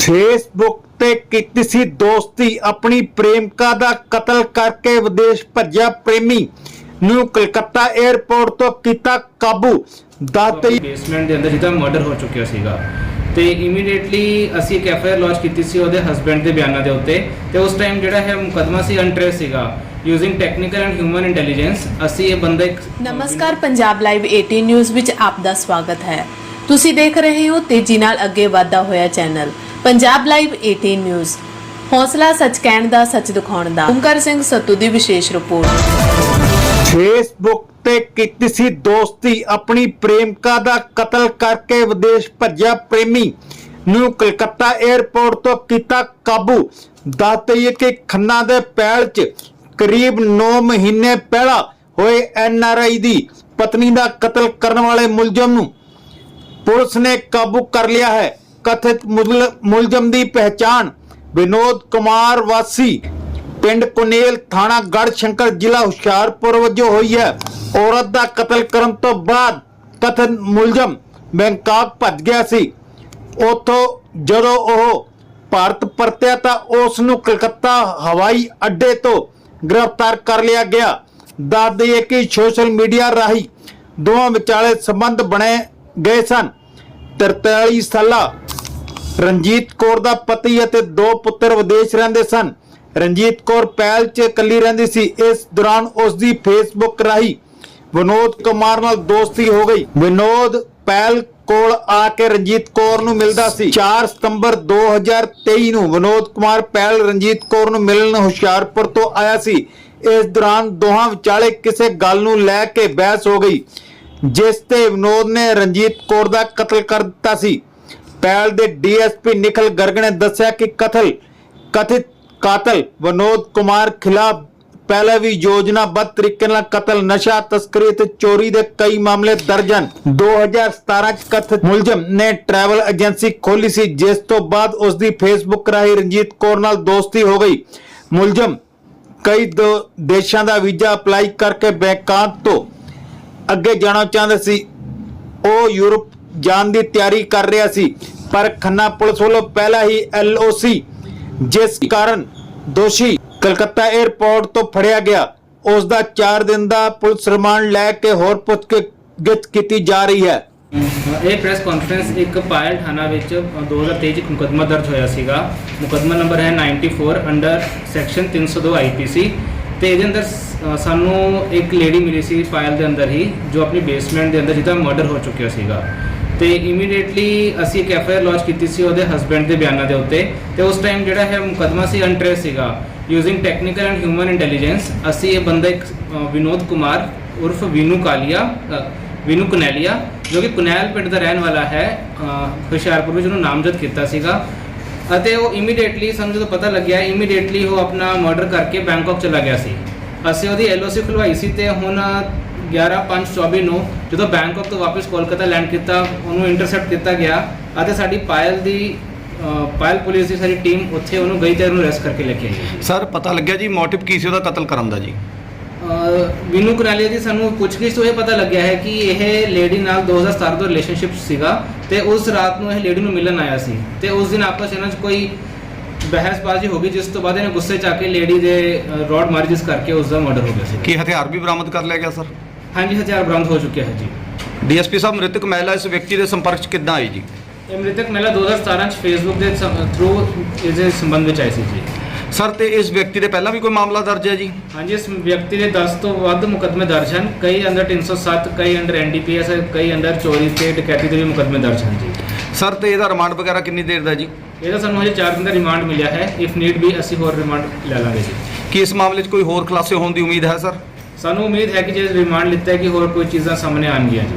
Facebook ਤੇ ਕੀਤੀ ਸੀ ਦੋਸਤੀ। ਆਪਣੀ ਪ੍ਰੇਮਿਕਾ ਦਾ ਕਤਲ ਕਰਕੇ ਵਿਦੇਸ਼ ਭੱਜਿਆ ਪ੍ਰੇਮੀ ਨੂੰ ਕਲਕੱਤਾ 에ਅਰਪੋਰਟ ਤੋਂ ਕੀਤਾ ਕਾਬੂ। ਦਾਤੇ ਬੇਸਮੈਂਟ ਦੇ ਅੰਦਰ ਜਿਹਦਾ ਮਰਡਰ ਹੋ ਚੁੱਕਿਆ ਸੀਗਾ। ਤੇ ਇਮੀਡੀਏਟਲੀ ਅਸੀਂ ਇੱਕ ਐਫ ਆਈ ਆਰ ਲਾਂਚ ਕੀਤੀ ਸੀ ਉਹਦੇ ਹਸਬੰਡ ਦੇ ਬਿਆਨਾਂ ਦੇ ਉੱਤੇ। ਤੇ ਉਸ ਟਾਈਮ ਜਿਹੜਾ ਹੈ ਮੁਕਦਮਾ ਸੀ ਅਨਟ੍ਰੇਸ ਸੀਗਾ। Using technical and human intelligence ਅਸੀਂ ਇਹ ਬੰਦਾ ਇੱਕ ਨਮਸਕਾਰ ਪੰਜਾਬ ਲਾਈਵ 18 ਨਿਊਜ਼ ਵਿੱਚ ਆਪ ਦਾ ਸਵਾਗਤ ਹੈ। ਤੁਸੀਂ ਦੇਖ ਰਹੇ ਹੋ ਤੇਜ਼ੀ ਨਾਲ ਅੱਗੇ ਵਧਦਾ ਹੋਇਆ ਚੈਨਲ ਪੰਜਾਬ ਲਾਈਵ 18 ਨਿਊਜ਼। ਹੌਸਲਾ ਸੱਚ ਕਹਿਣ ਦਾ, ਸੱਚ ਦਿਖਾਉਣ ਦਾ। ਓਮਕਾਰ ਸਿੰਘ ਸੱਤੂ ਦੀ ਵਿਸ਼ੇਸ਼ ਰਿਪੋਰਟ। ਫੇਸਬੁੱਕ ਤੇ ਕੀਤੀ ਸੀ ਦੋਸਤੀ, ਆਪਣੀ ਪ੍ਰੇਮਿਕਾ ਦਾ ਕਤਲ ਕਰਕੇ ਵਿਦੇਸ਼ ਭੱਜਿਆ ਪ੍ਰੇਮੀ ਨੂੰ ਕਲਕੱਤਾ 에ਅਰਪੋਰਟ ਤੋਂ ਕੀਤਾ ਕਾਬੂ। ਦੱਸਦੇ ਕਿ ਖੰਨਾ ਦੇ ਪੈਲ 'ਚ ਕਰੀਬ 9 ਮਹੀਨੇ ਪਹਿਲਾਂ ਹੋਏ ਐਨਆਰਆਈ ਦੀ ਪਤਨੀ ਦਾ ਕਤਲ ਕਰਨ ਵਾਲੇ ਮੁਲਜ਼ਮ ਨੂੰ ਪੁਲਿਸ ਨੇ ਕਾਬੂ ਕਰ ਲਿਆ ਹੈ। ਕਥਿਤ ਮੁਲਜ਼ਮ ਦੀ ਪਹਿਚਾਣ ਵਿਨੋਦ ਕੁਮਾਰ ਵਾਸੀ, ਪਿੰਡ ਕੁਨੇਲ ਥਾਣਾ ਗੜ੍ਹ ਸ਼ੰਕਰ ਜ਼ਿਲ੍ਹਾ ਹੁਸ਼ਿਆਰਪੁਰ ਵਜੋਂ ਹੋਈ ਹੈ। ਔਰਤ ਦਾ ਕਤਲ ਕਰਨ ਤੋਂ ਬਾਅਦ ਕਥਿਤ ਮੁਲਜ਼ਮ ਬੈਂਕਾਕ ਭੱਜ ਗਿਆ ਸੀ। ਉਥੋਂ ਜਦੋਂ ਉਹ ਭਾਰਤ ਪਰਤਿਆ ਤਾਂ ਉਸ ਨੂੰ ਕਲਕੱਤਾ ਹਵਾਈ ਅੱਡੇ ਤੋਂ ਗ੍ਰਿਫਤਾਰ ਕਰ ਲਿਆ ਗਿਆ। ਦੱਸ ਦਈਏ ਕਿ ਸੋਸ਼ਲ ਮੀਡੀਆ ਰਾਹੀਂ ਦੋਵਾਂ ਵਿਚਾਲੇ ਸੰਬੰਧ ਬਣੇ ਗਏ ਸਨ। 43 ਸਾਲਾ ਰਣਜੀਤ ਕੌਰ ਦਾ ਪਤੀ ਅਤੇ ਦੋ ਪੁੱਤਰ ਵਿਦੇਸ਼ ਰਹਿੰਦੇ ਸਨ। ਰਣਜੀਤ ਕੌਰ ਪੈਲ 'ਚ ਇਕੱਲੀ ਰਹਿੰਦੀ ਸੀ। ਇਸ ਦੌਰਾਨ ਉਸ ਦੀ ਫੇਸਬੁੱਕ ਰਾਹੀਂ ਵਿਨੋਦ ਕੁਮਾਰ ਨਾਲ ਦੋਸਤੀ ਹੋ ਗਈ। ਵਿਨੋਦ ਪੈਲ ਕੋਲ ਆ ਕੇ ਰਣਜੀਤ ਕੌਰ ਨੂੰ ਮਿਲਦਾ ਸੀ। 4 ਸਤੰਬਰ 2023 ਨੂੰ ਵਿਨੋਦ ਕੁਮਾਰ ਪੈਲ ਰਣਜੀਤ ਕੌਰ ਨੂੰ ਮਿਲਣ ਹੁਸ਼ਿਆਰਪੁਰ ਤੋਂ ਆਇਆ ਸੀ। ਇਸ ਦੌਰਾਨ ਦੋਹਾਂ ਵਿਚਾਲੇ ਕਿਸੇ ਗੱਲ ਨੂੰ ਲੈ ਕੇ ਬਹਿਸ ਹੋ ਗਈ, ਜਿਸ ਤੇ ਵਿਨੋਦ ਨੇ ਰਣਜੀਤ ਕੌਰ ਦਾ ਕਤਲ ਕਰ ਦਿੱਤਾ ਸੀ। ਪੈਲ ਦੇ ਡੀਐਸਪੀ ਨਿਖਲ ਗਰਗ ਨੇ ਦੱਸਿਆ ਕਿ ਕਤਲ ਕਥਿਤ ਕਾਤਲ ਵਿਨੋਦ ਕੁਮਾਰ ਖਿਲਾਫ ਪਹਿਲਾਂ ਵੀ ਯੋਜਨਾਬੱਧ ਤਰੀਕੇ ਨਾਲ ਕਤਲ, ਨਸ਼ਾ ਤਸਕਰੀ ਤੇ ਚੋਰੀ ਦੇ ਕਈ ਮਾਮਲੇ ਦਰਜ ਹਨ। 2017 ਚ ਕਥਿਤ ਮੁਲਜ਼ਮ ਨੇ ਟਰੈਵਲ ਏਜੰਸੀ ਖੋਲੀ ਸੀ, ਜਿਸ ਤੋਂ ਬਾਅਦ ਉਸ ਦੀ ਫੇਸਬੁੱਕ ਰਾਹੀਂ ਰਣਜੀਤ ਕੌਰ ਨਾਲ ਦੋਸਤੀ ਹੋ ਗਈ। ਮੁਲਜ਼ਮ ਕਈ ਦੋ- ਦੇਸ਼ਾਂ ਦਾ ਵੀਜ਼ਾ ਅਪਲਾਈ ਕਰਕੇ ਬੈਂਕਾਕ ਤੋਂ ਅੱਗੇ ਜਾਣਾ ਚਾਹੁੰਦੇ ਸੀ। ਉਹ ਯੂਰਪ ਜਾਣ ਦੀ ਤਿਆਰੀ ਕਰ ਰਿਹਾ ਸੀ, ਪਰ ਖੰਨਾ ਪੁਲਿਸ ਵੱਲੋਂ ਪਹਿਲਾਂ ਹੀ ਐਲਓਸੀ ਜਿਸ ਕਾਰਨ ਦੋਸ਼ੀ ਕਲਕੱਤਾ 에ਅਰਪੋਰਟ ਤੋਂ ਫੜਿਆ ਗਿਆ। ਉਸ ਦਾ 4 ਦਿਨ ਦਾ ਪੁਲਿਸ ਰਿਮਾਂਡ ਲੈ ਕੇ ਹੋਰ ਪੁੱਛਗਿੱਛ ਕੀਤੀ ਜਾ ਰਹੀ ਹੈ। ਇਹ ਪ੍ਰੈਸ ਕਾਨਫਰੰਸ ਇੱਕ ਪਾਇਲ ਥਾਣਾ ਵਿੱਚ 2023 ਚ ਮੁਕਦਮਾ ਦਰਜ ਹੋਇਆ ਸੀਗਾ। ਮੁਕਦਮਾ ਨੰਬਰ ਹੈ 94 ਅੰਡਰ ਸੈਕਸ਼ਨ 302 ਆਈਪੀਸੀ ਤੇ ਇਹਦੇ ਅੰਦਰ ਸਾਨੂੰ ਇੱਕ ਲੇਡੀ ਮਿਲੀ ਸੀ ਪਾਇਲ ਦੇ ਅੰਦਰ ਹੀ, ਜੋ ਆਪਣੀ ਬੇਸਮੈਂਟ ਦੇ ਅੰਦਰ ਜਿਹਦਾ ਮਰਡਰ ਹੋ ਚੁੱਕਿਆ ਸੀਗਾ। ਤੇ ਇਮੀਡੀਏਟਲੀ ਅਸੀਂ ਇੱਕ ਐਫ ਆਈ ਆਰ ਲਾਂਚ ਕੀਤੀ ਸੀ ਉਹਦੇ ਹਸਬੰਡ ਦੇ ਬਿਆਨਾਂ ਦੇ ਉੱਤੇ ਤੇ ਉਸ ਟਾਈਮ ਜਿਹੜਾ ਹੈ ਮੁਕਦਮਾ ਸੀ ਅਨਟ੍ਰੇਸ ਸੀਗਾ। Using technical and human intelligence ਅਸੀਂ ਇਹ ਬੰਦਾ ਇੱਕ ਵਿਨੋਦ ਕੁਮਾਰ ਉਰਫ ਵੀਨੂ ਕਾਲੀਆ ਅ, ਵੀਨੂ ਕੁਨੈਲੀਆ ਜੋ ਕਿ ਕੁਨੈਲ ਪਿੰਡ ਦਾ ਰਹਿਣ ਵਾਲਾ ਹੈ ਹੁਸ਼ਿਆਰਪੁਰ ਵਿੱਚ ਉਹਨੂੰ ਨਾਮਜ਼ਦ ਕੀਤਾ ਸੀਗਾ। ਅਤੇ ਉਹ ਇਮੀਡੀਏਟਲੀ ਸਾਨੂੰ ਜਦੋਂ ਪਤਾ ਲੱਗਿਆ ਇਮੀਡੀਏਟਲੀ ਉਹ ਆਪਣਾ ਮਰਡਰ ਕਰਕੇ ਬੈਂਕਾਕ ਚਲਾ ਗਿਆ ਸੀ। ਅਸੀਂ ਉਹਦੀ ਐਲਓਸੀ ਖੁਲਵਾਈ ਸੀ ਤੇ ਹੁਣ 11/5/24 ਨੂੰ ਜਦੋਂ ਬੈਂਕਾਕ ਤੋਂ ਵਾਪਸ ਕੋਲਕਾਤਾ ਲੈਂਡ ਕੀਤਾ ਉਹਨੂੰ ਇੰਟਰਸੈਪਟ ਕੀਤਾ ਗਿਆ ਅਤੇ ਸਾਡੀ ਪਾਇਲ ਦੀ ਪਾਇਲ ਪੁਲਿਸ ਦੀ ਸਾਰੀ ਟੀਮ ਉੱਥੇ ਉਹਨੂੰ ਗਈ ਤੇ ਉਹਨੂੰ ਅਰੈਸਟ ਕਰਕੇ ਲੈ ਕੇ ਆਈ ਸਰ ਪਤਾ ਲੱਗਿਆ ਜੀ ਮੋਟਿਵ ਕੀ ਸੀ ਉਹਦਾ ਕਤਲ ਕਰਨ ਦਾ ਜੀ? ਵਿਨੂ ਕੁਨਾਲੀਆ ਦੀ ਸਾਨੂੰ ਪੁੱਛਗਿੱਛ ਤੋਂ ਇਹ ਪਤਾ ਲੱਗਿਆ ਹੈ ਕਿ ਇਹ ਲੇਡੀ ਨਾਲ 2017 ਤੋਂ ਰਿਲੇਸ਼ਨਸ਼ਿਪ ਸੀਗਾ ਤੇ ਉਸ ਰਾਤ ਨੂੰ ਇਹ ਲੇਡੀ ਨੂੰ ਮਿਲਣ ਆਇਆ ਸੀ ਤੇ ਉਸ ਦਿਨ ਆਪਸ ਵਿੱਚ ਇਹਨਾਂ 'ਚ ਕੋਈ ਬਹਿਸਬਾਜ਼ੀ ਹੋ ਗਈ ਜਿਸ ਤੋਂ ਬਾਅਦ ਇਹਨੇ ਗੁੱਸੇ 'ਚ ਆ ਕੇ ਲੇਡੀ ਦੇ ਰੋਡ ਮਾਰੀ ਜਿਸ ਕਰਕੇ ਉਸ ਦਾ ਮਰਡਰ ਹੋ ਗਿਆ ਸੀ। ਕੀ ਹਥਿਆਰ ਵੀ ਬਰਾਮਦ ਕਰ ਲਿਆ ਗਿਆ ਸਰ? ਹਾਂਜੀ ਹਥਿਆਰ ਬਰਾਮਦ ਹੋ ਚੁੱਕਿਆ ਹੈ ਜੀ। ਡੀਐਸਪੀ ਸਾਹਿਬ ਮ੍ਰਿਤਕ ਮਹਿਲਾ ਇਸ ਵਿਅਕਤੀ ਦੇ ਸੰਪਰਕ 'ਚ ਕਿੱਦਾਂ ਆਈ ਜੀ? ਇਹ ਮ੍ਰਿਤਕ ਮਹਿਲਾ 2017 ਚ ਫੇਸਬੁੱਕ ਦੇ ਥਰੂ ਇਸ ਦੇ ਸੰਬੰਧ ਵਿੱਚ ਆਈ ਸੀ ਜੀ। ਸਰ ਤੇ ਇਸ ਵਿਅਕਤੀ ਦੇ ਪਹਿਲਾਂ ਵੀ ਕੋਈ ਮਾਮਲਾ ਦਰਜ ਹੈ ਜੀ? ਹਾਂਜੀ ਇਸ ਵਿਅਕਤੀ ਦੇ 10 ਤੋਂ ਵੱਧ ਮੁਕੱਦਮੇ ਦਰਜ ਹਨ। ਕਈ ਅੰਡਰ 307 ਕਈ ਅੰਡਰ ਐਨਡੀਪੀਐਸ ਕਈ ਅੰਡਰ ਚੋਰੀ ਤੇ ਡਕੈਤੀ ਦੇ ਵੀ ਮੁਕੱਦਮੇ ਦਰਜ ਹਨ ਜੀ। ਸਰ ਤੇ ਇਹਦਾ ਰਿਮਾਂਡ ਵਗੈਰਾ ਕਿੰਨੀ ਦੇਰ ਦਾ ਜੀ? ਇਹਦਾ ਸਾਨੂੰ ਹਜੇ 4 ਦਿਨ ਦਾ ਰਿਮਾਂਡ ਮਿਲਿਆ ਹੈ। ਇਫ ਨੀਡ ਵੀ ਅਸੀਂ ਹੋਰ ਰਿਮਾਂਡ ਲੈ ਲਾਂਗੇ ਜੀ। ਕੀ ਇਸ ਮਾਮਲੇ 'ਚ ਕੋਈ ਹੋਰ ਖੁਲਾਸੇ ਹੋਣ ਦੀ ਉਮੀਦ ਹੈ ਸਰ ਸਾਨੂੰ ਉਮੀਦ ਹੈ ਕਿ ਜੇ ਰਿਮਾਂਡ ਲਿੱਤਾ ਹੈ ਕਿ ਹੋਰ ਕੋਈ ਚੀਜ਼ਾਂ ਸਾਹਮਣੇ ਆਉਣਗੀਆਂ ਜੀ।